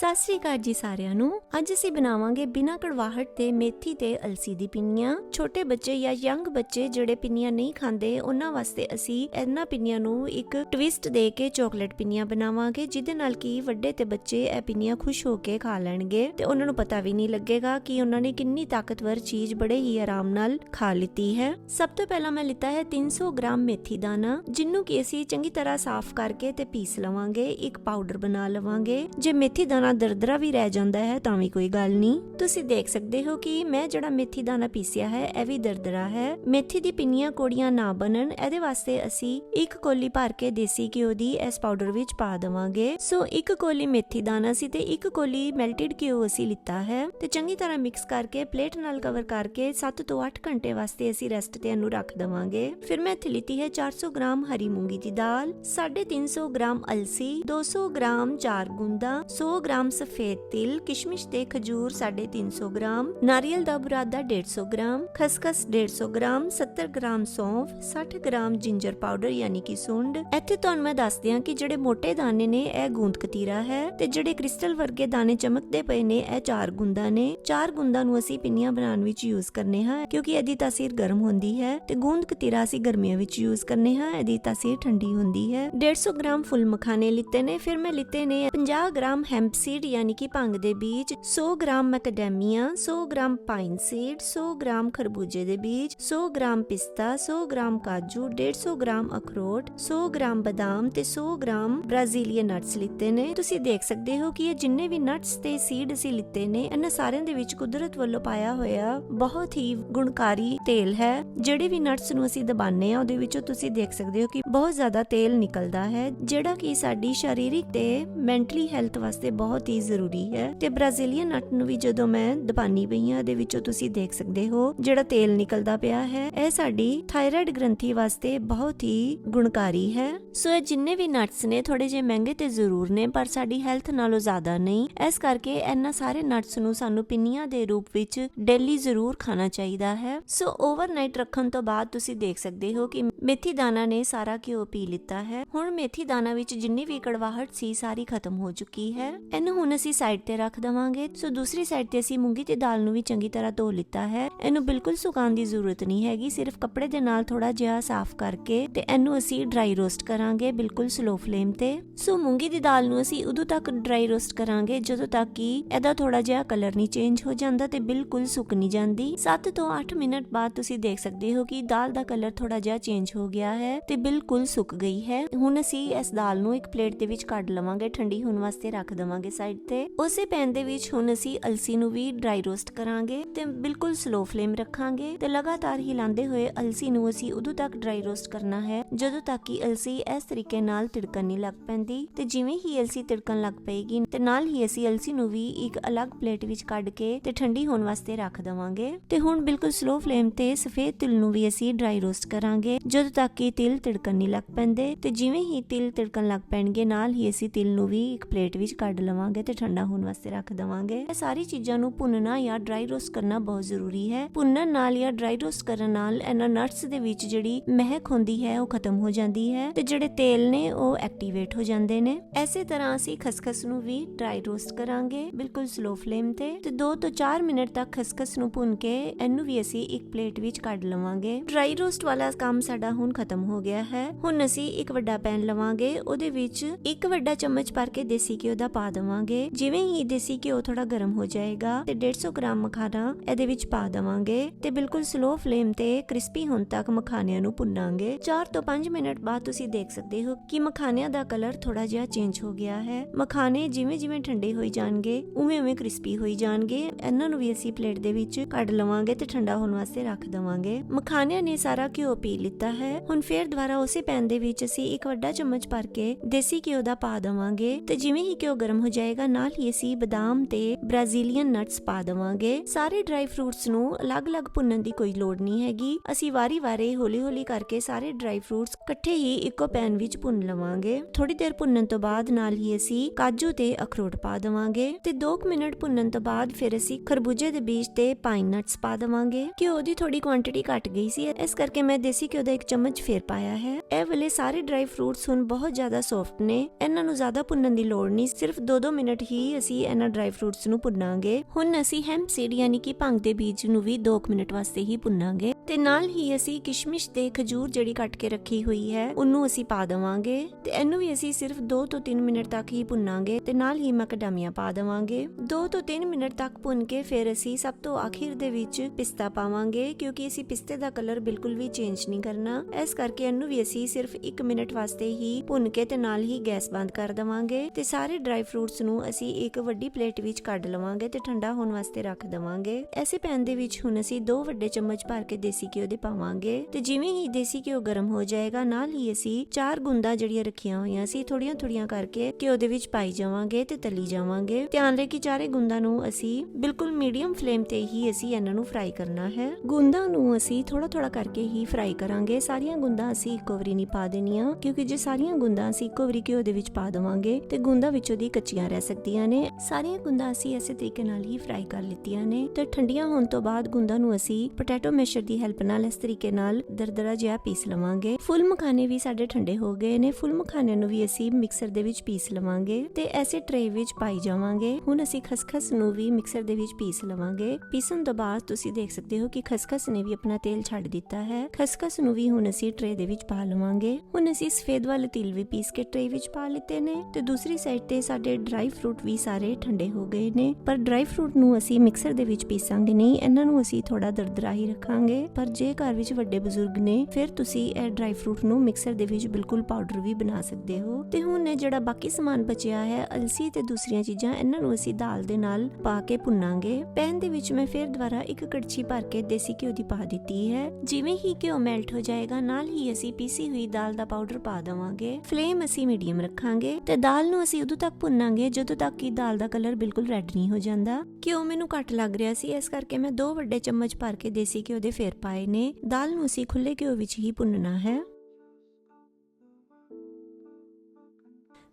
ਸਤਿ ਸ੍ਰੀ ਅਕਾਲ ਜੀ ਸਾਰਿਆਂ ਨੂੰ। ਅੱਜ ਅਸੀਂ ਬਣਾਵਾਂਗੇ ਬਿਨਾਂ ਕੜਵਾਹਟ ਤੇ ਮੇਥੀ ਤੇ ਅਲਸੀ ਦੀ ਪਿੰਨੀਆਂ। ਛੋਟੇ ਬੱਚੇ ਜਾਂ ਯੰਗ ਬੱਚੇ ਜਿਹੜੇ ਪਿੰਨੀਆਂ ਨਹੀਂ ਖਾਂਦੇ, ਉਹਨਾਂ ਵਾਸਤੇ ਅਸੀਂ ਇਹਨਾਂ ਪਿੰਨੀਆਂ ਨੂੰ ਇੱਕ ਟਵਿਸਟ ਦੇ ਕੇ ਚਾਕਲੇਟ ਪਿੰਨੀਆਂ ਬਣਾਵਾਂਗੇ, ਜਿਹਦੇ ਨਾਲ ਕਿ ਵੱਡੇ ਤੇ ਬੱਚੇ ਇਹ ਪਿੰਨੀਆਂ ਖੁਸ਼ ਹੋ ਕੇ ਖਾ ਲੈਣਗੇ। ਤੇ ਉਹਨਾਂ ਨੂੰ ਪਤਾ ਵੀ ਨਹੀਂ ਲੱਗੇਗਾ ਕਿ ਉਹਨਾਂ ਨੇ ਕਿੰਨੀ ਤਾਕਤਵਰ ਚੀਜ਼ ਬੜੇ ਹੀ ਆਰਾਮ ਨਾਲ ਖਾ ਲਿੱਤੀ ਹੈ। ਸਭ ਤੋਂ ਪਹਿਲਾਂ ਮੈਂ ਲਿੱਤਾ ਹੈ 300 ਗ੍ਰਾਮ ਮੇਥੀ ਦਾਣਾ ਜਿਹਨੂੰ ਕਿ ਅਸੀਂ ਚੰਗੀ ਤਰ੍ਹਾਂ ਸਾਫ਼ ਕਰਕੇ ਤੇ ਪੀਸ ਲਵਾਂਗੇ, ਇੱਕ ਪਾਊਡਰ ਬਣਾ ਲਵਾਂਗੇ। ਜੇ ਮੇਥੀ ਦਾਣਾ ਦਰਦਰਾ ਵੀ ਰਹਿ ਜਾਂਦਾ ਹੈ, ਤਾਂ ਵੀ ਕੋਈ ਗੱਲ ਨਹੀਂ। ਤੁਸੀਂ ਦੇਖ ਸਕਦੇ ਹੋ ਕਿ ਮੈਂ ਜਿਹੜਾ ਮੇਥੀ ਦਾਣਾ ਪੀਸਿਆ ਹੈ, ਇਹ ਵੀ ਦਰਦਰਾ ਹੈ। ਮੇਥੀ ਦੀ ਪਿੰਨੀਆਂ ਕੋੜੀਆਂ ਨਾ ਬਣਨ, ਇਹਦੇ ਵਾਸਤੇ ਅਸੀਂ ਇੱਕ ਕੋਲੀ ਭਰ ਕੇ ਦੇਸੀ ਘਿਓ ਦੀ ਇਸ ਪਾਊਡਰ ਵਿੱਚ ਪਾ ਦੇਵਾਂਗੇ। ਸੋ ਇੱਕ ਕੋਲੀ ਮੇਥੀ ਦਾਣਾ ਸੀ ਤੇ ਇੱਕ ਕੋਲੀ ਮੈਲਟਡ ਘਿਓ ਅਸੀਂ ਲਿੱਤਾ ਹੈ। ਤੇ ਚੰਗੀ ਤਰ੍ਹਾਂ ਮਿਕਸ ਕਰਕੇ ਪਲੇਟ ਨਾਲ ਕਵਰ ਕਰਕੇ 7 ਤੋਂ 8 ਘੰਟੇ ਵਾਸਤੇ ਅਸੀਂ ਰੈਸਟ ਤੇ ਇਹਨੂੰ ਰੱਖ ਦੇਵਾਂਗੇ। ਫਿਰ ਮੈਂ ਇੱਥੇ ਲਿੱਤੀ ਹੈ 400 ਗ੍ਰਾਮ ਹਰੀ ਮੂੰਗੀ ਦੀ ਦਾਲ 350 ਗ੍ਰਾਮ ਅਲਸੀ 200 ਗ੍ਰਾਮ ਚਾਰ ਗੁੰਦਾ 100 ਗ੍ਰਾਮ ਸਫੇਦ ਤਿਲ, ਕਿਸ਼ਮਿਸ਼ ਤੇ ਖਜੂਰ 350 ਗ੍ਰਾਮ, ਨਾਰੀਅਲ ਦਾ ਬੁਰਾਦਾ 150 ਗ੍ਰਾਮ, ਖਸਖਸ 150 ਗ੍ਰਾਮ 70 ਗ੍ਰਾਮ ਸੌਂਫ 60 ਗ੍ਰਾਮ ਜਿੰਜਰ ਪਾਊਡਰ ਯਾਨੀ ਕਿ ਸੁੰਡ। ਇੱਥੇ ਤੁਹਾਨੂੰ ਮੈਂ ਦੱਸ ਦਿਆਂ ਕਿ ਜਿਹੜੇ ਮੋٹے ਦਾਣੇ ਨੇ, ਇਹ ਗੂੰਦ ਕਤੀਰਾ ਹੈ ਤੇ ਜਿਹੜੇ ਕ੍ਰਿਸਟਲ ਵਰਗੇ ਦਾਣੇ ਚਮਕਦੇ ਪਏ ਨੇ, ਇਹ ਚਾਰ ਗੁੰਦਾ ਨੇ। ਚਾਰ ਗੁੰਦਾਂ ਨੂੰ ਅਸੀਂ ਪਿੰਨੀਆਂ ਬਣਾਉਣ ਵਿੱਚ ਯੂਜ਼ ਕਰਨੇ ਹਾਂ, ਕਿਉਂਕਿ ਇਹਦੀ ਤਾਸੀਰ ਗਰਮ ਹੁੰਦੀ ਹੈ ਤੇ ਗੂੰਦ ਕਤੀਰਾ ਅਸੀਂ ਗਰਮੀਆਂ ਵਿੱਚ ਯੂਜ਼ ਕਰਨੇ ਹਾਂ, ਇਹਦੀ ਤਾਸੀਰ ਠੰਡੀ ਹੁੰਦੀ ਹੈ। 150 ਗ੍ਰਾਮ ਫੁੱਲ ਮਖਾਨੇ ਲਿੱਤੇ ਨੇ, ਫਿਰ ਮੈਂ ਲਿੱਤੇ ਨੇ 50 ਗ੍ਰਾਮ ਹੈਂਪ ਸੀਡ ਯਾਨੀ ਕਿ ਭੰਗ ਦੇ ਬੀਜ 100 gram macadamia 100 gram pine seed 100 gram ਖਰਬੂਜੇ ਦੇ ਬੀਜ 100 ਗ੍ਰਾਮ ਪਿਸਤਾ 100 ਗ੍ਰਾਮ ਕਾਜੂ 150 ਗ੍ਰਾਮ ਅਖਰੋਟ 100 ਗ੍ਰਾਮ ਬਦਾਮ ਤੇ 100 ਗ੍ਰਾਮ ਬ੍ਰਾਜ਼ੀਲੀਅਨ ਨਟਸ ਲਿੱਤੇ ਨੇ ਤੁਸੀਂ ਦੇਖ ਸਕਦੇ ਹੋ ਕਿ ਇਹ ਜਿੰਨੇ ਵੀ ਨਟਸ ਤੇ ਸੀਡ ਅਸੀਂ ਲਿੱਤੇ ਨੇ ਇਹਨਾਂ ਸਾਰਿਆਂ ਦੇ ਵਿੱਚ ਕੁਦਰਤ ਵੱਲੋਂ ਪਾਇਆ ਹੋਇਆ ਬਹੁਤ ਹੀ ਗੁਣਕਾਰੀ ਤੇਲ ਹੈ ਜਿਹੜੇ ਵੀ ਨਟਸ ਨੂੰ ਅਸੀਂ ਦਬਾਨੇ ਆ ਉਹਦੇ ਵਿੱਚੋਂ ਤੁਸੀਂ ਦੇਖ ਸਕਦੇ ਹੋ ਕਿ ਬਹੁਤ ਜ਼ਿਆਦਾ ਤੇਲ ਨਿਕਲਦਾ ਹੈ ਜਿਹੜਾ ਕਿ ਸਾਡੀ ਸਰੀਰਿਕ ਤੇ ਮੈਂਟਲੀ ਹੈਲਥ ਵਾਸਤੇ ਬਹੁਤ ਹੀ ਜ਼ਰੂਰੀ ਹੈ ਤੇ ਬ੍ਰਾਜ਼ੀਲੀਅਨ ਨਟ ਨੂੰ ਵੀ ਜਦੋਂ ਮੈਂ ਦਬਾਨੀ ਪਈ ਆ ਦੇ ਵਿੱਚੋਂ ਤੁਸੀਂ ਦੇਖ ਸਕਦੇ ਹੋ ਜਿਹੜਾ ਤੇਲ ਨਿਕਲਦਾ ਪਿਆ ਹੈ। ਇਹ ਸਾਡੀ ਥਾਇਰਾਇਡ ਗ੍ਰੰਥੀ ਵਾਸਤੇ ਬਹੁਤ ਹੀ ਗੁਣਕਾਰੀ ਹੈ। ਸੋ ਇਹ ਜਿੰਨੇ ਵੀ ਨਟਸ ਨੇ ਥੋੜੇ ਜਿਹੇ ਮਹਿੰਗੇ ਤੇ ਜ਼ਰੂਰ ਨੇ, ਪਰ ਸਾਡੀ ਹੈਲਥ ਨਾਲੋਂ ਜ਼ਿਆਦਾ ਨਹੀਂ। ਇਸ ਕਰਕੇ ਇਹਨਾਂ ਸਾਰੇ ਨਟਸ ਨੂੰ ਸਾਨੂੰ ਪਿੰਨੀਆਂ ਦੇ ਰੂਪ ਵਿੱਚ ਡੇਲੀ ਜ਼ਰੂਰ ਖਾਣਾ ਚਾਹੀਦਾ ਹੈ। ਸੋ ਓਵਰਨਾਈਟ ਰੱਖਣ ਤੋਂ ਬਾਅਦ ਤੁਸੀਂ ਦੇਖ ਸਕਦੇ ਹੋ ਕਿ ਮੇਥੀ ਦਾਣਾ ਨੇ ਸਾਰਾ ਘਿਓ ਪੀ ਲਿੱਤਾ ਹੈ। ਹੁਣ ਮੇਥੀ ਦਾਣਾ ਵਿੱਚ ਜਿੰਨੀ ਵੀ ਕੜਵਾਹਟ ਸੀ, ਸਾਰੀ ਖਤਮ ਹੋ ਚੁੱਕੀ ਹੈ। ਇਹਨੂੰ ਹੁਣ ਅਸੀਂ ਸਾਈਡ ਤੇ ਰੱਖ ਦਵਾਂਗੇ। ਸੋ ਦੂਸਰੀ ਸਾਈਡ ਤੇ ਅਸੀਂ ਮੂੰਗੀ ਤੇ ਦਾਲ ਨੂੰ ਵੀ ਚੰਗੀ ਤਰ੍ਹਾਂ ਧੋ ਲਿੱਤਾ ਹੈ। ਇਹਨੂੰ ਬਿਲਕੁਲ ਸੁਕਾਉਣ ਦੀ ਜ਼ਰੂਰਤ ਨਹੀਂ ਹੈਗੀ। ਸਿਰਫ ਕੱਪੜੇ ਦੇ ਨਾਲ ਥੋੜਾ ਜਿਹਾ ਸਾਫ਼ ਕਰਕੇ ਤੇ ਇਹਨੂੰ ਅਸੀਂ ਡਰਾਈ ਰੋਸਟ ਕਰਾਂਗੇ ਬਿਲਕੁਲ ਸਲੋ ਫਲੇਮ ਤੇ। ਸੋ ਮੂੰਗੀ ਦੀ ਦਾਲ ਨੂੰ ਅਸੀਂ ਉਦੋਂ ਤੱਕ ਡਰਾਈ ਰੋਸਟ ਕਰਾਂਗੇ ਜਦੋਂ ਤੱਕ ਕਿ ਇਹਦਾ ਥੋੜਾ ਜਿਹਾ ਕਲਰ ਨਹੀਂ ਚੇਂਜ ਹੋ ਜਾਂਦਾ ਤੇ ਬਿਲਕੁਲ ਸੁੱਕ ਨਹੀਂ ਜਾਂਦੀ। 7 ਤੋਂ 8 ਮਿੰਟ ਬਾਅਦ ਤੁਸੀਂ ਦੇਖ ਸਕਦੇ ਹੋ ਕਿ ਦਾਲ ਦਾ ਕਲਰ ਥੋੜਾ ਜਿਹਾ ਚੇਂਜ ਹੋ ਗਿਆ ਹੈ ਤੇ ਬਿਲਕੁਲ ਸੁੱਕ ਗਈ ਹੈ। ਹੁਣ ਅਸੀਂ ਇਸ ਦਾਲ ਨੂੰ ਇੱਕ ਪਲੇਟ ਦੇ ਵਿੱਚ ਕੱਢ ਲਵਾਂਗੇ। ਠੰਡੀ ਹੋਣ ਵਾਸਤੇ ਰੱਖ ਦਵਾਂਗੇ ਸਾਈਡ ਤੇ। ਉਸੇ ਪੈਨ ਦੇ ਵਿੱਚ ਹੁਣ ਅਸੀਂ ਅਲਸੀ ਨੂੰ ਵੀ ਡਰਾਈ ਰੋਸਟ ਕਰਾਂਗੇ ਤੇ ਬਿਲਕੁਲ ਸਲੋ ਫਲੇਮ ਰੱਖਾਂਗੇ ਤੇ ਲਗਾਤਾਰ ਹਿਲਾਉਂਦੇ ਹੋਏ ਅਲਸੀ ਨੂੰ ਅਸੀਂ ਉਦੋਂ ਤੱਕ ਡਰਾਈ ਰੋਸਟ ਕਰਨਾ ਹੈ, ਜਦੋਂ ਤੱਕ ਕਿ ਅਲਸੀ ਇਸ ਤਰੀਕੇ ਨਾਲ ਤਿੜਕਣ ਨਹੀਂ ਲੱਗ ਪੈਂਦੀ। ਤੇ ਜਿਵੇਂ ਹੀ ਅਲਸੀ ਤਿੜਕਣ ਲੱਗ ਪਏਗੀ, ਤੇ ਨਾਲ ਹੀ ਅਸੀਂ ਅਲਸੀ ਨੂੰ ਵੀ ਇੱਕ ਅਲੱਗ ਪਲੇਟ ਵਿੱਚ ਕੱਢ ਕੇ ਤੇ ਠੰਡੀ ਹੋਣ ਵਾਸਤੇ ਰੱਖ ਦਵਾਂਗੇ। ਤੇ ਹੁਣ ਬਿਲਕੁਲ ਸਲੋ ਫਲੇਮ ਤੇ ਸਫੇਦ ਤਿਲ ਨੂੰ ਵੀ ਅਸੀਂ ਡਰਾਈ ਰੋਸਟ ਕਰਾਂਗੇ, ਜਦੋਂ ਤੱਕ ਕਿ ਤਿਲ ਤਿੜਕਣ ਨਹੀਂ ਲੱਗ ਪੈਂਦੇ। ਤੇ ਜਿਵੇਂ ਹੀ ਤਿਲ ਤਿੜਕਣ ਲੱਗ ਪੈਣਗੇ, ਨਾਲ ਹੀ ਅਸੀਂ ਤਿਲ ਨੂੰ ਵੀ ਇੱਕ ਪਲੇਟ ਵਿੱਚ ਕੱਢ ਲਵਾਂਗੇ। ਤੇ ਠੰਡਾ ਹੋਣ ਵਾਸਤੇ ਰੱਖ ਦਵਾਂਗੇ। ਇਹ ਸਾਰੀ ਚੀਜ਼ਾਂ ਨੂੰ ਭੁੰਨਣਾ ਜਾਂ ਡਰਾਈ ਰੋਸਟ ਕਰਨਾ ਬਹੁਤ ਜ਼ਰੂਰੀ ਹੈ। ਭੁੰਨਣ ਨਾਲ ਜਾਂ ਡਰਾਈ ਰੋਸਟ ਕਰਨ ਨਾਲ ਇਹਨਾਂ ਨਟਸ ਦੇ ਵਿੱਚ ਜਿਹੜੀ ਮਹਿਕ ਹੁੰਦੀ ਹੈ ਉਹ ਖਤਮ ਹੋ ਜਾਂਦੀ ਹੈ ਤੇ ਜਿਹੜੇ ਤੇਲ ਨੇ ਉਹ ਐਕਟੀਵੇਟ ਹੋ ਜਾਂਦੇ ਨੇ। ਐਸੇ ਤਰ੍ਹਾਂ ਅਸੀਂ ਖਸਖਸ ਨੂੰ ਵੀ ਡਰਾਈ ਰੋਸਟ ਕਰਾਂਗੇ ਬਿਲਕੁਲ ਸਲੋ ਫਲੇਮ ਤੇ ਤੇ 2 ਤੋਂ 4 ਮਿੰਟ ਤੱਕ ਖਸਖਸ ਨੂੰ ਭੁੰਨ ਕੇ ਇਹਨੂੰ ਵੀ ਅਸੀਂ ਇੱਕ ਪਲੇਟ ਵਿੱਚ ਕੱਢ ਲਵਾਂਗੇ। ਡਰਾਈ ਰੋਸਟ ਵਾਲਾ ਕੰਮ ਸਾਡਾ ਹੁਣ ਖਤਮ ਹੋ ਗਿਆ ਹੈ। ਹੁਣ ਅਸੀਂ ਇੱਕ ਵੱਡਾ ਪੈਨ ਲਵਾਂਗੇ। ਉਹਦੇ ਵਿੱਚ ਇੱਕ ਵੱਡਾ ਚਮਚ ਭਰ ਕੇ ਦੇਸੀ ਘਿਓ ਦਾ ਪਾ ਦੇਵਾਂਗੇ। ਜਿਵੇਂ ਹੀ ਦੇਸੀ ਘਿਓ ਥੋੜਾ ਗਰਮ ਹੋ ਜਾਏਗਾ ਤੇ 150 ਗ੍ਰਾਮ ਮਖਾਣਾ ਇਹਦੇ ਵਿੱਚ ਪਾ ਦੇਵਾਂਗੇ ਤੇ ਬਿਲਕੁਲ ਸਲੋ ਫਲੇਮ ਤੇ ਕ੍ਰਿਸਪੀ ਹੋਣ ਤੱਕ ਮਖਾਨਿਆਂ ਨੂੰ ਭੁੰਨਾਂਗੇ। 4 ਤੋਂ 5 ਮਿੰਟ ਬਾਅਦ ਤੁਸੀਂ ਦੇਖ ਸਕਦੇ ਹੋ ਕਿ ਮਖਾਨਿਆਂ ਦਾ ਕਲਰ ਥੋੜਾ ਜਿਹਾ ਚੇਂਜ ਹੋ ਗਿਆ ਹੈ। ਮਖਾਨੇ ਜਿਵੇਂ ਜਿਵੇਂ ਠੰਡੇ ਹੋਈ ਜਾਣਗੇ, ਉਵੇਂ ਉਵੇਂ ਕ੍ਰਿਸਪੀ ਹੋਈ ਜਾਣਗੇ। ਇਹਨਾਂ ਨੂੰ ਵੀ ਅਸੀਂ ਪਲੇਟ ਦੇ ਵਿੱਚ ਕੱਢ ਲਵਾਂਗੇ ਤੇ ਠੰਡਾ ਹੋਣ ਵਾਸਤੇ ਰੱਖ ਦਵਾਂਗੇ। ਮਖਾਨਿਆਂ ਨੇ ਸਾਰਾ ਘਿਓ ਪੀ ਲਿੱਤਾ ਹੈ। ਹੁਣ ਫੇਰ ਦੁਬਾਰਾ ਉਸੇ ਪੈਨ ਦੇ ਵਿੱਚ ਅਸੀਂ ਇੱਕ ਵੱਡਾ ਚਮਚ ਭਰ ਕੇ ਦੇਸੀ ਘਿਓ ਦਾ ਪਾ ਦਵਾਂਗੇ ਤੇ ਜਿਵੇਂ ਹੀ ਘਿਓ ਗਰਮ ਹੋ ਜਾਏਗਾ, ਨਾਲ ਹੀ ਅਸੀਂ ਬਦਾਮ ਤੇ ਬ੍ਰਾਜ਼ੀਲੀਅਨ ਨਟਸ ਪਾ ਦਵਾਂਗੇ। ਸਾਰੇ ਡਰਾਈ ਫਰੂਟਸ ਨੂੰ ਅਲੱਗ-ਅਲੱਗ ਭੁੰਨਣ ਦੀ ਕੋਈ ਲੋੜ ਨਹੀਂ ਹੈਗੀ। ਅਸੀਂ ਵਾਰੀ-ਵਾਰੀ, ਹੌਲੀ-ਹੌਲੀ ਕਰਕੇ ਸਾਰੇ ਡਰਾਈ ਫਰੂਟਸ ਇਕੱਠੇ ਹੀ ਇੱਕੋ ਪੈਨ ਵਿੱਚ ਭੁੰਨ ਲਵਾਂਗੇ। ਥੋੜੀ ਦੇਰ ਭੁੰਨਣ ਤੋਂ ਬਾਅਦ, ਨਾਲ ਹੀ ਅਸੀਂ ਕਾਜੂ ਤੇ ਅਖਰੋਟ ਪਾ ਦਵਾਂਗੇ ਤੇ 2 ਮਿੰਟ ਭੁੰਨਣ ਤੋਂ ਬਾਅਦ ਫਿਰ ਅਸੀਂ ਖਰਬੂਜੇ ਦੇ ਬੀਜ ਤੇ ਪਾਈਨ ਨਟਸ ਪਾ ਦਵਾਂਗੇ। ਘਿਓ ਦੀ ਥੋੜੀ ਕੁਆਂਟੀਟੀ ਘਟ ਗਈ ਸੀ, ਇਸ ਕਰਕੇ ਮੈਂ ਦੇਸੀ ਘਿਓ ਦਾ ਇੱਕ ਚਮਚ ਫੇਰ ਪਾਇਆ ਹੈ। ਇਹ ਵਾਲੇ ਸਾਰੇ ਡਰਾਈ ਫਰੂਟਸ ਹੁਣ ਬਹੁਤ ਜ਼ਿਆਦਾ ਸੌਫਟ ਨੇ, ਇਹਨਾਂ ਨੂੰ ਜ਼ਿਆਦਾ ਭੁੰਨਣ ਦੀ ਲੋੜ ਨਹੀਂ, ਸਿਰਫ 2-2 2 ਮਿੰਟ ਹੀ ਅਸੀਂ ਇਹਨਾਂ ਡਰਾਈ ਫਰੂਟਸ ਨੂੰ ਭੁੰਨਾਂਗੇ। ਹੁਣ ਅਸੀਂ ਹੈਂਪ ਸੀਡ ਯਾਨੀ ਕਿ ਭੰਗ ਦੇ ਬੀਜ ਨੂੰ ਵੀ 2 ਮਿੰਟ ਵਾਸਤੇ ਹੀ ਭੁੰਨਾਂਗੇ। ਤੇ ਨਾਲ ਹੀ ਅਸੀਂ ਕਿਸ਼ਮਿਸ਼ ਤੇ ਖਜੂਰ ਜਿਹੜੀ ਕੱਟ ਕੇ ਰੱਖੀ ਹੋਈ ਹੈ, ਉਹਨੂੰ ਅਸੀਂ ਪਾ ਦੇਵਾਂਗੇ ਤੇ ਇਹਨੂੰ ਵੀ ਅਸੀਂ ਸਿਰਫ 2 ਤੋਂ 3 ਮਿੰਟ ਤੱਕ ਹੀ ਭੁੰਨਾਂਗੇ ਤੇ ਨਾਲ ਹੀ ਮਕਡਾਮੀਆਂ ਪਾ ਦੇਵਾਂਗੇ। 2 ਤੋਂ 3 ਮਿੰਟ ਤੱਕ ਭੁੰਨ ਕੇ ਫਿਰ ਅਸੀਂ ਸਭ ਤੋਂ ਆਖਿਰ ਦੇ ਵਿੱਚ ਪਿਸਤਾ ਪਾਵਾਂਗੇ ਕਿਉਂਕਿ ਅਸੀਂ ਪਿਸਤੇ ਦਾ ਕਲਰ ਬਿਲਕੁਲ ਵੀ ਚੇਂਜ ਨਹੀਂ ਕਰਨਾ। ਇਸ ਕਰਕੇ ਇਹਨੂੰ ਵੀ ਅਸੀਂ ਸਿਰਫ 1 ਮਿੰਟ ਵਾਸਤੇ ਹੀ ਭੁੰਨ ਕੇ ਤੇ ਨਾਲ ਹੀ ਗੈਸ ਬੰਦ ਕਰ ਦੇਵਾਂਗੇ ਤੇ ਸਾਰੇ ਡਰਾਈ ਫਰੂਟਸ ਨੂੰ ਅਸੀਂ ਇੱਕ ਵੱਡੀ ਪਲੇਟ ਵਿੱਚ ਕੱਢ ਲਵਾਂਗੇ ਤੇ ਠੰਡਾ ਹੋਣ ਵਾਸਤੇ ਰੱਖ ਦੇਵਾਂਗੇ। ਐਸੇ ਪੈਨ ਦੇ ਵਿੱਚ ਹੁਣ ਅਸੀਂ 2 ਵੱਡੇ ਚਮਚ ਭਰ ਕੇ ਦੇਸੀ ਦੇਸੀ ਘਿਓ ਦੇ ਪਾਵਾਂਗੇ। ਤੇ ਜਿਵੇਂ ਹੀ ਦੇਸੀ ਘਿਓ ਗਰਮ ਹੋ ਜਾਏਗਾ, ਨਾਲ ਹੀ ਅਸੀਂ ਚਾਰ ਗੁੰਦਾਂ ਜਿਹੜੀਆਂ ਰੱਖੀਆਂ ਹੋਈਆਂ ਸੀ ਥੋੜੀਆਂ ਥੋੜੀਆਂ ਕਰਕੇ ਘਿਓ ਦੇ ਵਿੱਚ ਪਾਈ ਜਾਵਾਂਗੇ ਤੇ ਤਲੀ ਜਾਵਾਂਗੇ। ਧਿਆਨ ਰੱਖੀ ਚਾਰੇ ਗੁੰਦਾ ਨੂੰ ਅਸੀਂ ਬਿਲਕੁਲ ਮੀਡੀਅਮ ਫਲੇਮ ਤੇ ਹੀ ਅਸੀਂ ਇਹਨਾਂ ਨੂੰ ਫਰਾਈ ਕਰਨਾ ਹੈ। ਗੁੰਦਾ ਨੂੰ ਅਸੀਂ ਥੋੜਾ ਥੋੜਾ ਕਰਕੇ ਹੀ ਫਰਾਈ ਕਰਾਂਗੇ। ਸਾਰੀਆਂ ਗੁੰਦਾਂ ਅਸੀਂ ਇੱਕੋ ਵਾਰੀ ਨਹੀਂ ਪਾ ਦੇਣੀਆਂ, ਕਿਉਂਕਿ ਜੇ ਸਾਰੀਆਂ ਗੁੰਦਾਂ ਅਸੀਂ ਇੱਕੋ ਵਾਰੀ ਘਿਓ ਦੇ ਵਿੱਚ ਪਾ ਦੇਵਾਂਗੇ, ਤੇ ਗੁੰਦਾਂ ਵਿੱਚੋਂ ਦੀ ਕੱਚੀਆਂ ਰਹਿ ਸਕਦੀਆਂ ਨੇ। ਸਾਰੀਆਂ ਗੁੰਦਾਂ ਅਸੀਂ ਇਸੇ ਤਰੀਕੇ ਨਾਲ ਹੀ ਫਰਾਈ ਕਰ ਲਿੱਤੀਆਂ ਨੇ। ਤੇ ਠੰਡੀਆਂ ਹੋਣ ਤੋਂ ਬਾਅਦ ਗੁੰਦਾਂ ਨੂੰ ਅਸੀਂ ਪੋਟੈਟੋ ਮੈਸ਼ਰ ਦੀ ਹੈਲਪ ਨਾਲ ਇਸ ਤਰੀਕੇ ਨਾਲ ਦਰਦਰਾ ਜਿਹਾ ਪੀਸ ਲਵਾਂਗੇ। ਫੁੱਲ ਮਖਾਨੇ ਵੀ ਸਾਡੇ ਠੰਡੇ ਹੋ ਗਏ ਨੇ। ਫੁੱਲ ਮਖਾਨੇ ਨੂੰ ਵੀ ਅਸੀਂ ਮਿਕਸਰ ਦੇ ਵਿੱਚ ਪੀਸ ਲਵਾਂਗੇ ਤੇ ਐਸੇ ਟਰੇ ਵਿੱਚ ਪਾਈ ਜਾਵਾਂਗੇ। ਹੁਣ ਅਸੀਂ ਖਸਖਸ ਨੂੰ ਵੀ ਮਿਕਸਰ ਦੇ ਵਿੱਚ ਪੀਸ ਲਵਾਂਗੇ। ਪੀਸਣ ਤੋਂ ਬਾਅਦ ਤੁਸੀਂ ਦੇਖ ਸਕਦੇ ਹੋ ਕਿ ਖਸਖਸ ਨੇ ਵੀ ਆਪਣਾ ਤੇਲ ਛੱਡ ਦਿੱਤਾ ਹੈ। ਖਸਖਸ ਨੂੰ ਵੀ ਹੁਣ ਅਸੀਂ ਟਰੇ ਦੇ ਵਿੱਚ ਪਾ ਲਵਾਂਗੇ। ਹੁਣ ਅਸੀਂ ਸਫੇਦ ਵਾਲੇ ਤਿਲ ਵੀ ਪੀਸ ਕੇ ਟਰੇ ਵਿੱਚ ਪਾ ਲਿੱਤੇ ਨੇ ਤੇ ਦੂਸਰੀ ਸਾਈਡ ਤੇ ਸਾਡੇ ਡਰਾਈ ਫਰੂਟ ਵੀ ਸਾਰੇ ਠੰਡੇ ਹੋ ਗਏ ਨੇ। ਪਰ ਡਰਾਈ ਫਰੂਟ ਨੂੰ ਅਸੀਂ ਮਿਕਸਰ ਦੇ ਵਿੱਚ ਪੀਸਾਂਗੇ ਨਹੀਂ। ਇਹਨਾਂ ਨੂੰ ਅਸੀਂ ਥੋੜਾ ਦਰਦਰਾ ਹੀ ਰੱਖਾਂਗੇ। ਪਰ ਜੇ ਘਰ ਵਿੱਚ ਵੱਡੇ ਬਜ਼ੁਰਗ ਨੇ, ਫਿਰ ਤੁਸੀਂ ਇਹ ਡਰਾਈ ਫਰੂਟ ਨੂੰ ਮਿਕਸਰ ਦੇ ਵਿੱਚ ਬਿਲਕੁਲ ਪਾਊਡਰ ਵੀ ਬਣਾ ਸਕਦੇ ਹੋ। ਤੇ ਹੁਣ ਇਹ ਜਿਹੜਾ ਬਾਕੀ ਸਮਾਨ ਬਚਿਆ ਹੈ, ਅਲਸੀ ਤੇ ਦੂਸਰੀਆਂ ਚੀਜ਼ਾਂ, ਇਹਨਾਂ ਨੂੰ ਅਸੀਂ ਦਾਲ ਦੇ ਨਾਲ ਪਾ ਕੇ ਭੁੰਨਾਂਗੇ। ਪੈਨ ਦੇ ਵਿੱਚ ਮੈਂ ਫਿਰ ਦੁਬਾਰਾ ਇੱਕ ਕੜਛੀ ਭਰ ਕੇ ਦੇਸੀ ਘਿਓ ਦੀ ਪਾ ਦਿੱਤੀ ਹੈ। ਜਿਵੇਂ ਹੀ ਘਿਓ ਮੈਲਟ ਹੋ ਜਾਏਗਾ, ਨਾਲ ਹੀ ਅਸੀਂ ਪੀਸੀ ਹੋਈ ਦਾਲ ਦਾ ਪਾਊਡਰ ਪਾ ਦੇਵਾਂਗੇ। ਫਲੇਮ ਅਸੀਂ ਮੀਡੀਅਮ ਰੱਖਾਂਗੇ ਤੇ ਦਾਲ ਨੂੰ ਅਸੀਂ ਉਦੋਂ ਤੱਕ ਭੁੰਨਾਂਗੇ, ਜਦੋਂ ਤੱਕ ਕਿ ਦਾਲ ਦਾ ਕਲਰ ਬਿਲਕੁਲ ਰੈੱਡ ਨਹੀਂ ਹੋ ਜਾਂਦਾ। ਘਿਓ ਮੈਨੂੰ ਘੱਟ ਲੱਗ ਰਿਹਾ ਸੀ, ਇਸ ਕਰਕੇ ਮੈਂ ਦੋ ਵੱਡੇ ਚਮਚ ਭਰ ਕੇ ਦੇਸੀ ਘਿਓ ਦੇ ਫੇਰ ਪਾਏ ਨੇ। ਦਾਲ ਨੂੰ ਅਸੀਂ ਖੁੱਲੇ ਘਿਓ ਵਿੱਚ ਹੀ ਭੁੰਨਣਾ ਹੈ।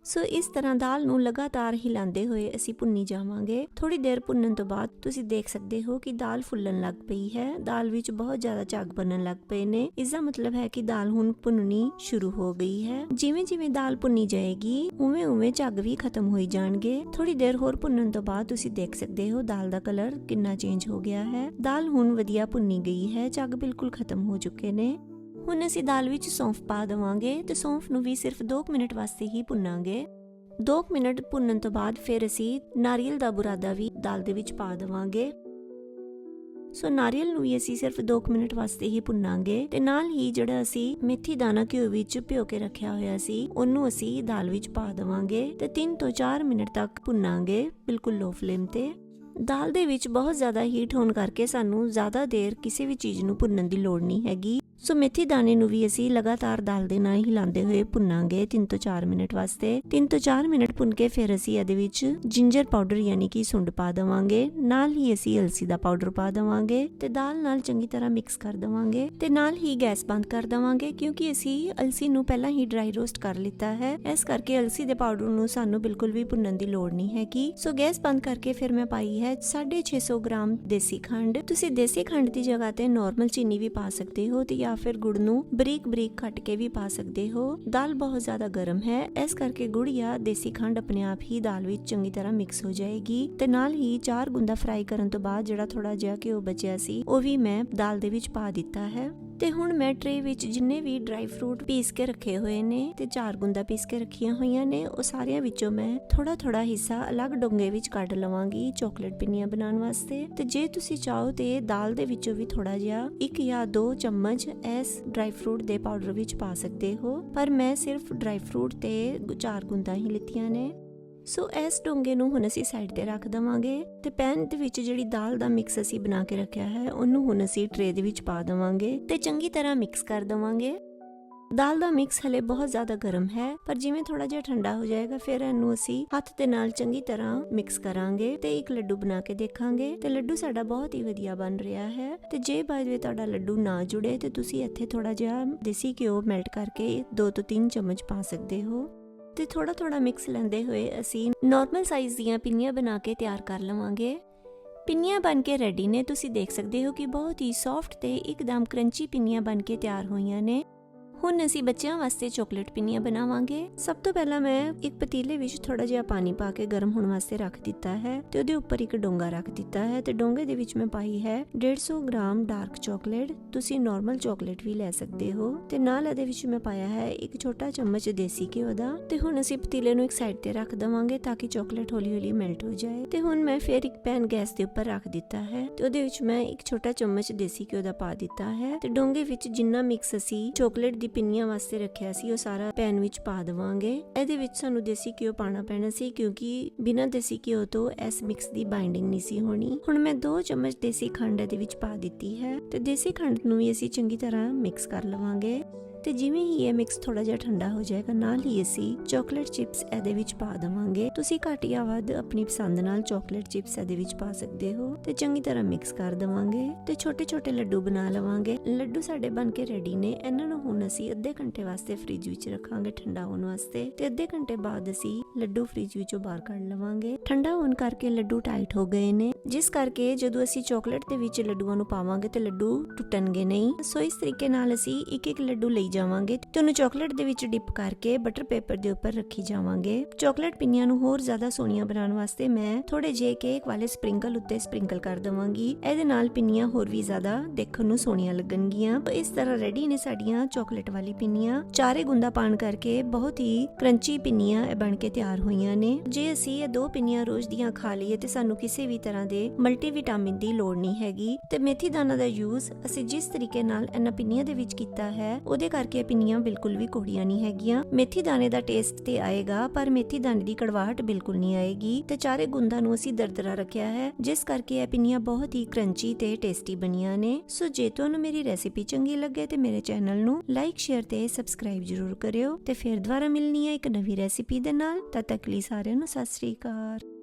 ਸੋ ਇਸ ਤਰ੍ਹਾਂ ਦਾਲ ਨੂੰ ਲਗਾਤਾਰ ਹਿਲਾਉਂਦੇ ਹੋਏ ਅਸੀਂ ਭੁੰਨੀ ਜਾਵਾਂਗੇ। ਥੋੜੀ ਦੇਰ ਭੁੰਨਣ ਤੋਂ ਬਾਅਦ ਤੁਸੀਂ ਦੇਖ ਸਕਦੇ ਹੋ ਕਿ ਦਾਲ ਫੁੱਲਣ ਲੱਗ ਪਈ ਹੈ। ਦਾਲ ਵਿੱਚ ਬਹੁਤ ਜ਼ਿਆਦਾ ਝੱਗ ਬਣਨ ਲੱਗ ਪਏ ਨੇ। ਇਸ ਦਾ ਮਤਲਬ ਹੈ ਕਿ ਦਾਲ ਹੁਣ ਭੁੰਨਣੀ ਸ਼ੁਰੂ ਹੋ ਗਈ ਹੈ। ਜਿਵੇਂ ਜਿਵੇਂ ਦਾਲ ਭੁੰਨੀ ਜਾਏਗੀ, ਉਵੇਂ ਉਵੇਂ ਝੱਗ ਵੀ ਖਤਮ ਹੋਈ ਜਾਣਗੇ। ਥੋੜੀ ਦੇਰ ਹੋਰ ਭੁੰਨਣ ਤੋਂ ਬਾਅਦ ਤੁਸੀਂ ਦੇਖ ਸਕਦੇ ਹੋ ਦਾਲ ਦਾ ਕਲਰ ਕਿੰਨਾ ਚੇਂਜ ਹੋ ਗਿਆ ਹੈ। ਦਾਲ ਹੁਣ ਵਧੀਆ ਭੁੰਨੀ ਗਈ ਹੈ। ਝੱਗ ਬਿਲਕੁਲ ਖਤਮ ਹੋ ਚੁੱਕੇ ਨੇ। ਹੁਣ ਅਸੀਂ ਦਾਲ ਵਿੱਚ ਸੌਂਫ ਪਾ ਦੇਵਾਂਗੇ ਤੇ ਸੌਂਫ ਨੂੰ ਵੀ ਸਿਰਫ 2 ਮਿੰਟ ਵਾਸਤੇ ਹੀ ਭੁੰਨਾਂਗੇ। 2 ਮਿੰਟ ਭੁੰਨਣ ਤੋਂ ਬਾਅਦ ਫਿਰ ਅਸੀਂ ਨਾਰੀਅਲ ਦਾ ਬੁਰਾਦਾ ਵੀ ਦਾਲ ਦੇ ਵਿੱਚ ਪਾ ਦੇਵਾਂਗੇ। ਸੋ ਨਾਰੀਅਲ ਨੂੰ ਵੀ ਅਸੀਂ ਸਿਰਫ 2 ਮਿੰਟ ਵਾਸਤੇ ਹੀ ਭੁੰਨਾਂਗੇ ਤੇ ਨਾਲ ਹੀ ਜਿਹੜਾ ਅਸੀਂ ਮੇਥੀ ਦਾਣਾ ਘਿਓ ਵਿੱਚ ਭਿਓ ਕੇ ਰੱਖਿਆ ਹੋਇਆ ਸੀ, ਉਹਨੂੰ ਅਸੀਂ ਦਾਲ ਵਿੱਚ ਪਾ ਦੇਵਾਂਗੇ ਤੇ 3 ਤੋਂ 4 ਮਿੰਟ ਤੱਕ ਭੁੰਨਾਂਗੇ ਬਿਲਕੁਲ ਲੋ ਫਲੇਮ ਤੇ। ਦਾਲ ਦੇ ਵਿੱਚ ਬਹੁਤ ਜ਼ਿਆਦਾ ਹੀਟ ਹੋਣ ਕਰਕੇ ਸਾਨੂੰ ਜ਼ਿਆਦਾ ਦੇਰ ਕਿਸੇ ਵੀ ਚੀਜ਼ ਨੂੰ ਭੁੰਨਣ ਦੀ ਲੋੜ ਨਹੀਂ ਹੈਗੀ। ਸੋ ਮੇਥੀ ਦਾਣੇ ਨੂੰ ਵੀ ਅਸੀਂ ਲਗਾਤਾਰ ਦਾਲ ਦੇ ਨਾਲ ਹਿਲਾਉਂਦੇ ਹੋਏ ਭੁੰਨਾਂਗੇ 3 ਤੋਂ 4 ਮਿੰਟ ਵਾਸਤੇ। 3 ਤੋਂ 4 ਮਿੰਟ ਭੁੰਨ ਕੇ ਫਿਰ ਅਸੀਂ ਇਹਦੇ ਵਿੱਚ ਜਿੰਜਰ ਪਾਊਡਰ ਯਾਨੀ ਕਿ ਸੁੰਡ ਪਾ ਦੇਵਾਂਗੇ। ਨਾਲ ਹੀ ਅਸੀਂ ਅਲਸੀ ਦਾ ਪਾਊਡਰ ਪਾ ਦੇਵਾਂਗੇ ਤੇ ਦਾਲ ਨਾਲ ਚੰਗੀ ਤਰ੍ਹਾਂ ਮਿਕਸ ਕਰ ਦੇਵਾਂਗੇ ਤੇ ਨਾਲ ਹੀ ਗੈਸ ਬੰਦ ਕਰ ਦੇਵਾਂਗੇ ਕਿਉਂਕਿ ਅਸੀਂ ਅਲਸੀ ਨੂੰ ਪਹਿਲਾਂ ਹੀ ਡਰਾਈ ਰੋਸਟ ਕਰ ਲਿੱਤਾ ਹੈ। ਇਸ ਕਰਕੇ ਅਲਸੀ ਦੇ ਪਾਊਡਰ ਨੂੰ ਸਾਨੂੰ ਬਿਲਕੁਲ ਵੀ ਭੁੰਨਣ ਦੀ ਲੋੜ ਨਹੀਂ ਹੈਗੀ। ਸੋ ਗੈਸ ਬੰਦ ਕਰਕੇ ਫਿਰ ਮੈਂ ਪਾਈ ਹੈ 650 ਗ੍ਰਾਮ ਦੇਸੀ ਖੰਡ। ਤੁਸੀਂ ਦੇਸੀ ਖੰਡ ਦੀ ਜਗ੍ਹਾ ਤੇ ਨਾਰਮਲ ਚੀਨੀ ਵੀ ਪਾ ਸਕਦੇ ਹੋ ਤੇ ਜਾਂ ਫਿਰ ਗੁੜ ਨੂੰ ਬਰੀਕ ਬਰੀਕ ਕੱਟ ਕੇ ਵੀ ਪਾ ਸਕਦੇ ਹੋ। ਦਾਲ ਬਹੁਤ ਜ਼ਿਆਦਾ ਗਰਮ ਹੈ। ਇਸ ਕਰਕੇ ਗੁੜ ਜਾਂ ਦੇਸੀ ਖੰਡ ਆਪਣੇ ਆਪ ਹੀ ਦਾਲ ਵਿੱਚ ਚੰਗੀ ਤਰ੍ਹਾਂ ਮਿਕਸ ਹੋ ਜਾਏਗੀ ਤੇ ਨਾਲ ਹੀ ਚਾਰ ਗੁੰਦਾ ਫਰਾਈ ਕਰਨ ਤੋਂ ਬਾਅਦ ਜਿਹੜਾ ਥੋੜਾ ਜਿਹਾ ਘਿਓ ਬਚਿਆ ਸੀ, ਉਹ ਵੀ ਮੈਂ ਦਾਲ ਦੇ ਵਿੱਚ ਪਾ ਦਿੱਤਾ ਹੈ। ਤੇ ਹੁਣ ਮੈਂ ਟਰੇ ਵਿੱਚ ਜਿੰਨੇ ਵੀ ਡਰਾਈ ਫਰੂਟ ਪੀਸ ਕੇ ਰੱਖੇ ਹੋਏ ਨੇ ਤੇ ਚਾਰ ਗੁੰਦਾ ਪੀਸ ਕੇ ਰੱਖੀਆਂ ਹੋਈਆਂ ਨੇ, ਉਹ ਸਾਰਿਆਂ ਵਿੱਚੋਂ ਮੈਂ ਥੋੜਾ ਥੋੜਾ ਹਿੱਸਾ ਅਲੱਗ ਡੋਂਗੇ ਵਿੱਚ ਕੱਢ ਲਵਾਂਗੀ ਚਾਕਲੇਟ ਪਿੰਨੀਆਂ ਬਣਾਉਣ ਵਾਸਤੇ। ਤੇ ਜੇ ਤੁਸੀਂ ਚਾਹੋ ਤੇ ਦਾਲ ਦੇ ਵਿੱਚੋਂ ਵੀ ਥੋੜਾ ਜਿਹਾ ਇੱਕ ਜਾਂ ਦੋ ਚਮਚ ਇਸ ਡਰਾਈ ਫਰੂਟ ਦੇ ਪਾਊਡਰ ਵਿੱਚ ਪਾ ਸਕਦੇ ਹੋ। ਪਰ ਮੈਂ ਸਿਰਫ ਡਰਾਈ ਫਰੂਟ ਤੇ ਚਾਰ ਗੁੰਦਾ ਹੀ ਲਿੱਤੀਆਂ ਨੇ। ਸੋ ਇਸ ਡੋਂਗੇ ਨੂੰ ਹੁਣ ਅਸੀਂ ਸਾਈਡ ਤੇ ਰੱਖ ਦਵਾਂਗੇ ਤੇ ਪੈਨ ਦੇ ਵਿੱਚ ਜਿਹੜੀ ਦਾਲ ਦਾ ਮਿਕਸ ਅਸੀਂ ਬਣਾ ਕੇ ਰੱਖਿਆ ਹੈ, ਉਹਨੂੰ ਹੁਣ ਅਸੀਂ ਟਰੇ ਦੇ ਵਿੱਚ ਪਾ ਦਵਾਂਗੇ ਤੇ ਚੰਗੀ ਤਰ੍ਹਾਂ ਮਿਕਸ ਕਰ ਦਵਾਂਗੇ। ਦਾਲ ਦਾ ਮਿਕਸ ਹਲੇ ਬਹੁਤ ਜ਼ਿਆਦਾ ਗਰਮ ਹੈ, ਪਰ ਜਿਵੇਂ ਥੋੜਾ ਜਿਹਾ ਠੰਡਾ ਹੋ ਜਾਏਗਾ, ਫਿਰ ਇਹਨੂੰ ਅਸੀਂ ਹੱਥ ਦੇ ਨਾਲ ਚੰਗੀ ਤਰ੍ਹਾਂ ਮਿਕਸ ਕਰਾਂਗੇ ਤੇ ਇੱਕ ਲੱਡੂ ਬਣਾ ਕੇ ਦੇਖਾਂਗੇ ਤੇ ਲੱਡੂ ਸਾਡਾ ਬਹੁਤ ਹੀ ਵਧੀਆ ਬਣ ਰਿਹਾ ਹੈ ਤੇ ਜੇ ਬਾਅਦ ਵਿੱਚ ਤੁਹਾਡਾ ਲੱਡੂ ਨਾ ਜੁੜੇ ਤੇ ਤੁਸੀਂ ਇੱਥੇ ਥੋੜਾ ਜਿਹਾ ਦੇਸੀ ਘਿਓ ਮੈਲਟ ਕਰਕੇ 2 ਤੋਂ 3 ਚਮਚ ਪਾ ਸਕਦੇ ਹੋ। ਤੇ ਥੋੜਾ ਥੋੜਾ ਮਿਕਸ ਲੈਂਦੇ ਹੋਏ ਅਸੀਂ ਨਾਰਮਲ ਸਾਈਜ਼ ਦੀਆਂ ਪਿੰਨੀਆਂ ਬਣਾ ਕੇ ਤਿਆਰ ਕਰ ਲਵਾਂਗੇ। ਪਿੰਨੀਆਂ ਬਣ ਕੇ ਰੈਡੀ ਨੇ। ਤੁਸੀਂ ਦੇਖ ਸਕਦੇ ਹੋ ਕਿ ਬਹੁਤ ਹੀ ਸੌਫਟ ਤੇ ਇੱਕਦਮ ਕਰੰਚੀ ਪਿੰਨੀਆਂ ਬਣ ਕੇ ਤਿਆਰ ਹੋਈਆਂ ਨੇ। ਹੁਣ ਅਸੀਂ ਬੱਚਿਆਂ ਵਾਸਤੇ ਚਾਕਲੇਟ ਪਿੰਨੀਆਂ ਬਣਾਵਾਂਗੇ। ਸਭ ਤੋਂ ਪਹਿਲਾਂ ਮੈਂ ਇੱਕ ਪਤੀਲੇ ਵਿੱਚ ਥੋੜਾ ਜਿਹਾ ਪਾਣੀ ਪਾ ਕੇ ਗਰਮ ਹੋਣ ਵਾਸਤੇ ਰੱਖ ਦਿੱਤਾ ਹੈ ਤੇ ਉਹਦੇ ਉੱਪਰ ਇੱਕ ਡੋਂਗਾ ਰੱਖ ਦਿੱਤਾ ਹੈ ਤੇ ਡੋਂਗੇ ਦੇ ਵਿੱਚ ਮੈਂ ਪਾਈ ਹੈ 150 ਗ੍ਰਾਮ ਡਾਰਕ ਚਾਕਲੇਟ। ਤੁਸੀਂ ਨਾਰਮਲ ਚਾਕਲੇਟ ਵੀ ਲੈ ਸਕਦੇ ਹੋ ਤੇ ਨਾਲ ਇਹਦੇ ਵਿੱਚ ਮੈਂ ਪਾਇਆ ਹੈ ਇੱਕ ਛੋਟਾ ਚਮਚ ਦੇਸੀ ਘਿਓ ਦਾ। ਤੇ ਹੁਣ ਅਸੀਂ ਪਤੀਲੇ ਨੂੰ ਇੱਕ ਸਾਈਡ ਤੇ ਰੱਖ ਦਵਾਂਗੇ ਤਾਂ ਕਿ ਚਾਕਲੇਟ ਹੌਲੀ ਹੌਲੀ ਮੈਲਟ ਹੋ ਜਾਏ। ਤੇ ਹੁਣ ਮੈਂ ਫਿਰ ਇੱਕ ਪੈਨ ਗੈਸ ਦੇ ਉੱਪਰ ਰੱਖ ਦਿੱਤਾ ਹੈ ਤੇ ਉਹਦੇ ਵਿੱਚ ਮੈਂ ਇੱਕ ਛੋਟਾ ਚਮਚ ਦੇਸੀ ਘਿਓ ਦਾ ਪਾ ਦਿੱਤਾ ਹੈ ਤੇ ਡੋਂਗੇ ਵਿੱਚ ਜਿੰਨਾ ਮਿਕਸ ਅਸੀਂ ਚਾਕਲੇਟ ਦੀ ਪਿੰਨੀਆਂ ਵਾਸਤੇ ਰੱਖਿਆ ਸੀ, ਉਹ ਸਾਰਾ ਪੈਨ ਵਿੱਚ ਪਾ ਦਵਾਂਗੇ। ਇਹਦੇ ਵਿੱਚ ਸਾਨੂੰ ਦੇਸੀ ਘਿਓ ਪਾਣਾ ਪੈਣਾ ਸੀ, ਕਿਉਂਕਿ ਬਿਨਾਂ ਦੇਸੀ ਘਿਓ ਤੋਂ ਇਸ ਮਿਕਸ ਦੀ ਬਾਈਂਡਿੰਗ ਨਹੀਂ ਸੀ ਹੋਣੀ। ਹੁਣ ਮੈਂ 2 ਚਮਚ ਦੇਸੀ ਖੰਡ ਇਹਦੇ ਵਿੱਚ ਪਾ ਦਿੱਤੀ ਹੈ ਤੇ ਦੇਸੀ ਖੰਡ ਨੂੰ ਵੀ ਅਸੀਂ ਚੰਗੀ ਤਰ੍ਹਾਂ ਮਿਕਸ ਕਰ ਲਵਾਂਗੇ। ਤੇ ਜਿਵੇਂ ਹੀ ਇਹ ਮਿਕਸ ਥੋੜਾ ਜਿਹਾ ਠੰਡਾ ਹੋ ਜਾਏਗਾ, ਨਾਲ ਹੀ ਅਸੀਂ ਚਾਕਲੇਟ ਚਿਪਸ ਇਹਦੇ ਵਿੱਚ ਪਾ ਦਵਾਂਗੇ। ਤੁਸੀਂ ਘੱਟ ਜਾਂ ਵੱਧ ਆਪਣੀ ਪਸੰਦ ਨਾਲ ਚਾਕਲੇਟ ਚਿਪਸ ਇਹਦੇ ਵਿੱਚ ਪਾ ਸਕਦੇ ਹੋ ਤੇ ਚੰਗੀ ਤਰ੍ਹਾਂ ਮਿਕਸ ਕਰ ਦਵਾਂਗੇ ਤੇ ਛੋਟੇ-ਛੋਟੇ ਲੱਡੂ ਬਣਾ ਲਵਾਂਗੇ। ਲੱਡੂ ਸਾਡੇ ਬਣ ਕੇ ਰੈਡੀ ਨੇ। ਇਹਨਾਂ ਨੂੰ ਹੁਣ ਅਸੀਂ ਅੱਧੇ ਘੰਟੇ ਵਾਸਤੇ ਫ੍ਰਿਜ ਵਿੱਚ ਰੱਖਾਂਗੇ ਠੰਡਾ ਹੋਣ ਵਾਸਤੇ ਤੇ ਅੱਧੇ ਘੰਟੇ ਬਾਅਦ ਅਸੀਂ ਲੱਡੂ ਫ੍ਰਿਜ ਵਿੱਚੋਂ ਬਾਹਰ ਕੱਢ ਲਵਾਂਗੇ। ਠੰਡਾ ਹੋਣ ਕਰਕੇ ਲੱਡੂ ਟਾਈਟ ਹੋ ਗਏ ਨੇ। ਜਿਸ ਕਰਕੇ ਜਦੋਂ ਅਸੀਂ ਚਾਕਲੇਟ ਦੇ ਵਿੱਚ ਲੱਡੂਆਂ ਨੂੰ ਪਾਵਾਂਗੇ ਤੇ ਲੱਡੂ ਟੁੱਟਣਗੇ ਨਹੀਂ, ਸੋ ਇਸ ਤਰੀਕੇ ਨਾਲ ਅਸੀਂ ਇੱਕ ਇੱਕ ਲੱਡੂ ਲਈ ਜਾਵਾਂਗੇ ਤੇ ਉਹਨੂੰ ਚਾਕਲੇਟ ਦੇ ਵਿੱਚ ਡਿਪ ਕਰਕੇ ਬਟਰ ਪੇਪਰ ਦੇ ਉੱਪਰ ਰੱਖੀ ਜਾਵਾਂਗੇ। ਚਾਕਲੇਟ ਪਿੰਨੀਆਂ ਨੂੰ ਹੋਰ ਜ਼ਿਆਦਾ ਸੋਹਣੀਆਂ ਬਣਾਉਣ ਵਾਸਤੇ ਮੈਂ ਥੋੜੇ ਜਿਹੇ ਕੇਕ ਵਾਲੇ ਸਪ੍ਰਿੰਕਲ ਉੱਤੇ ਸਪ੍ਰਿੰਕਲ ਕਰ ਦਵਾਂਗੀ। ਇਹਦੇ ਨਾਲ ਪਿੰਨੀਆਂ ਹੋਰ ਵੀ ਜ਼ਿਆਦਾ ਦੇਖਣ ਨੂੰ ਸੋਹਣੀਆਂ ਲੱਗਣਗੀਆਂ। ਤਾਂ ਇਸ ਤਰ੍ਹਾਂ ਰੈਡੀ ਨੇ ਸਾਡੀਆਂ ਚਾਕਲੇਟ ਵਾਲੀ ਪਿੰਨੀਆਂ। ਚਾਰੇ ਗੁੰਦਾ ਪਾਣ ਕਰਕੇ ਬਹੁਤ ਹੀ ਕਰੰਚੀ ਪਿੰਨੀਆਂ ਬਣ ਕੇ ਤਿਆਰ ਹੋਈਆਂ ਨੇ। ਜੇ ਅਸੀਂ ਇਹ ਦੋ ਪਿੰਨੀਆਂ ਰੋਜ਼ ਦੀਆਂ ਖਾ ਲਈਏ ਤੇ ਸਾਨੂੰ ਕਿਸੇ ਵੀ ਤਰ੍ਹਾਂ ਦੇ ਮਲਟੀਵਿਟਾਮਿਨ ਦੀ ਲੋੜ ਨਹੀਂ ਹੈਗੀ, ਤੇ ਮੇਥੀ ਦਾਣਾ ਦਾ ਯੂਜ਼ ਅਸੀਂ ਜਿਸ ਤਰੀਕੇ ਨਾਲ ਇਹਨਾਂ ਪਿੰਨੀਆਂ ਦੇ ਵਿੱਚ ਕੀਤਾ ਹੈ, ਉਹਦੇ ਕਰਕੇ ਪਿੰਨੀਆਂ ਬਿਲਕੁਲ ਵੀ ਕੋੜੀਆਂ ਨਹੀਂ ਹੈਗੀਆਂ। ਮੇਥੀ ਦਾਣੇ ਦਾ ਟੇਸਟ ਤੇ ਆਏਗਾ, ਪਰ ਮੇਥੀ ਦਾਣੇ ਦੀ ਕੜਵਾਹਟ ਬਿਲਕੁਲ ਨਹੀਂ ਆਏਗੀ ਤੇ ਚਾਰੇ ਗੁੰਦਾਂ ਨੂੰ ਅਸੀਂ ਦਰਦਰਾ ਰੱਖਿਆ ਹੈ, ਜਿਸ ਕਰਕੇ ਇਹ ਪਿੰਨੀਆਂ ਬਹੁਤ ਹੀ ਕਰੰਚੀ ਤੇ ਟੇਸਟੀ ਬਣੀਆਂ ਨੇ। ਸੋ ਜੇ ਤੁਹਾਨੂੰ ਮੇਰੀ ਰੈਸਿਪੀ ਚੰਗੀ ਲੱਗੇ ਤੇ ਮੇਰੇ ਚੈਨਲ ਨੂੰ ਲਾਈਕ, ਸ਼ੇਅਰ ਤੇ ਸਬਸਕ੍ਰਾਈਬ ਜ਼ਰੂਰ ਕਰਿਓ ਤੇ ਫਿਰ ਦੁਬਾਰਾ ਮਿਲਣੀ ਹੈ ਇੱਕ ਨਵੀਂ ਰੈਸਿਪੀ ਦੇ ਨਾਲ। ਤਦ ਤੱਕ ਲਈ ਸਾਰਿਆਂ ਨੂੰ ਸਤਿ ਸ੍ਰੀ ਅਕਾਲ।